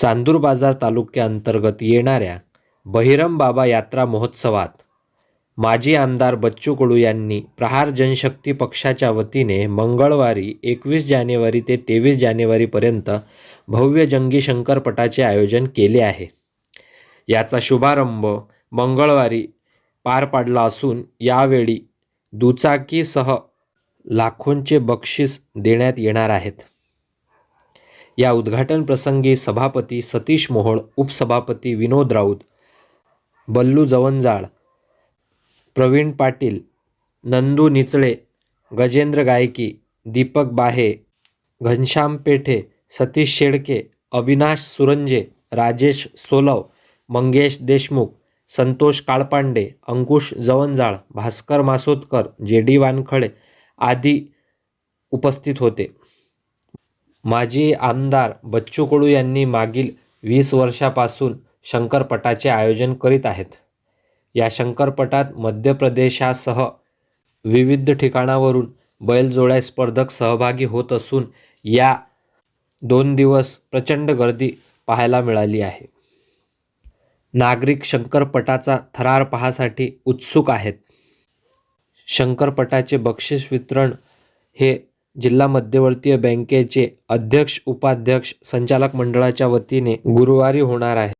चांदूर बाजार तालुक्याअंतर्गत येणाऱ्या बहिरम बाबा यात्रा महोत्सवात माजी आमदार बच्चू कडू यांनी प्रहार जनशक्ती पक्षाच्या वतीने मंगळवारी एकवीस जानेवारी ते तेवीस जानेवारीपर्यंत भव्य जंगी शंकरपटाचे आयोजन केले आहे. याचा शुभारंभ मंगळवारी पार पाडला असून यावेळी दुचाकीसह लाखोंचे बक्षीस देण्यात येणार आहेत. या उद्घाटन प्रसंगी सभापती सतीश मोहोळ उपसभापती विनोद राऊत बल्लू जवंजाळ प्रवीण पाटील नंदू निचळे गजेंद्र गायकी दीपक बाहे घनश्याम पेठे सतीश शेळके अविनाश सुरंजे राजेश सोलव मंगेश देशमुख संतोष काळपांडे अंकुश जवंजाळ भास्कर मासोतकर जे डी वानखळे आदी उपस्थित होते. माजी आमदार बच्चू कडू यांनी मागील वीस वर्षापासून शंकरपटाचे आयोजन करीत आहेत. या शंकरपटात मध्य प्रदेशासह विविध ठिकाणावरून बैलजोड्या स्पर्धक सहभागी होत असून या दोन दिवस प्रचंड गर्दी पाहायला मिळाली आहे. नागरिक शंकरपटाचा थरार पाहासाठी उत्सुक आहेत. शंकरपटाचे बक्षीस वितरण हे जिल्हा मध्यवर्तीय बँकेचे अध्यक्ष उपाध्यक्ष संचालक मंडळाच्या वतीने गुरुवारी होणार आहे.